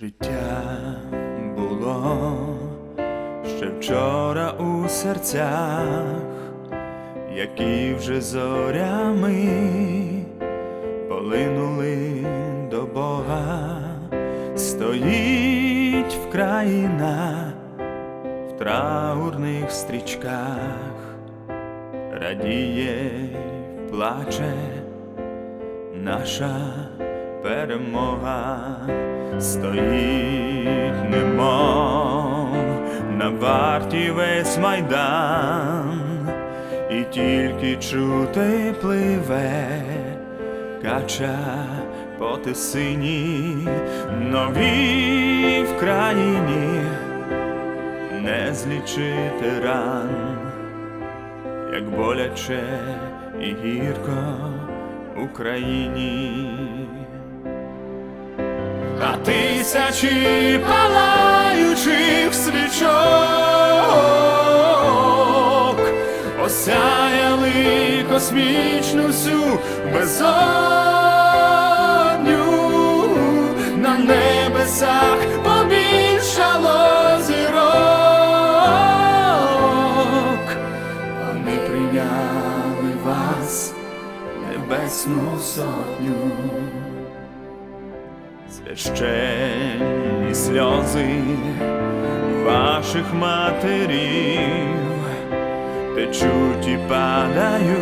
Життя було ще вчора у серцях, які вже зорями полинули до Бога, стоїть Вкраїна в траурних стрічках, радіє, плаче наша перемога. Стоїть, немов на варті весь майдан, і тільки чути пливе кача по тисині, нові в країні. Не злічити ран, як боляче і гірко Україні. А тисячі палаючих свічок осяяли космічну всю безодню на небесах побільшало зірок. Вони прийняли вас, небесну сотню священні сльози ваших матерів течуть і падають,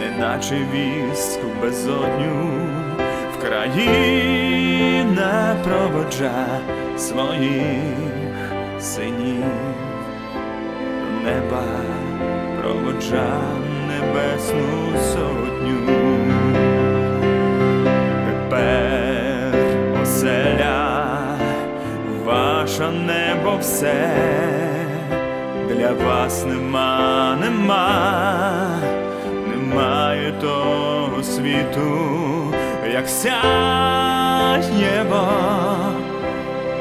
неначе вістку безодню в країна проводжа своїх синів. Неба проводжа ваша небо все, для вас нема, нема, немає того світу, як сяєво,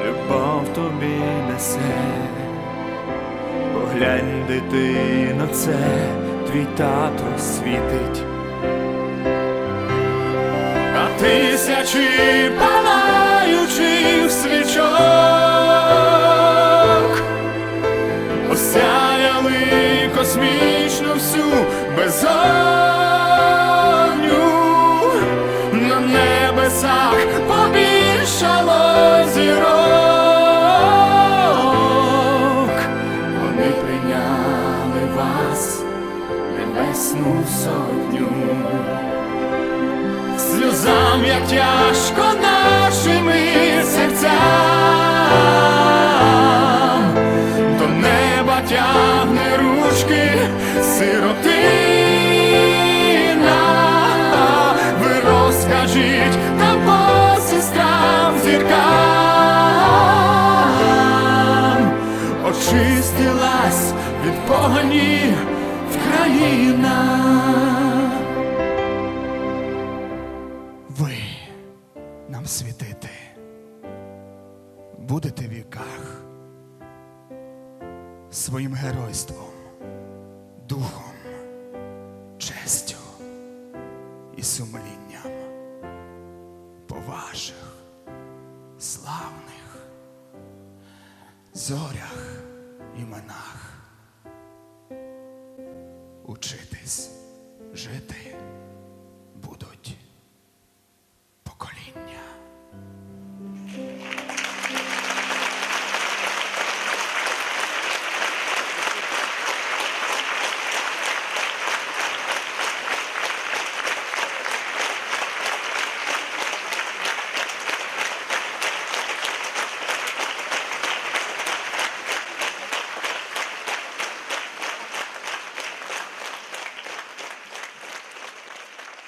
любов тобі несе. Поглянь, дитино, це твій тато світить. А тисячі космічну всю безодню. На небесах побільшало зірок. Вони прийняли вас, небесну сотню. Сльозам, як тяжко нашими серцям, очистилась від погані Вкраїна. Ви нам світити будете в віках своїм геройством, духом, честю і сумлінням по ваших славних зорях іменах учитись жити будуть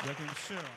Дякую щиро.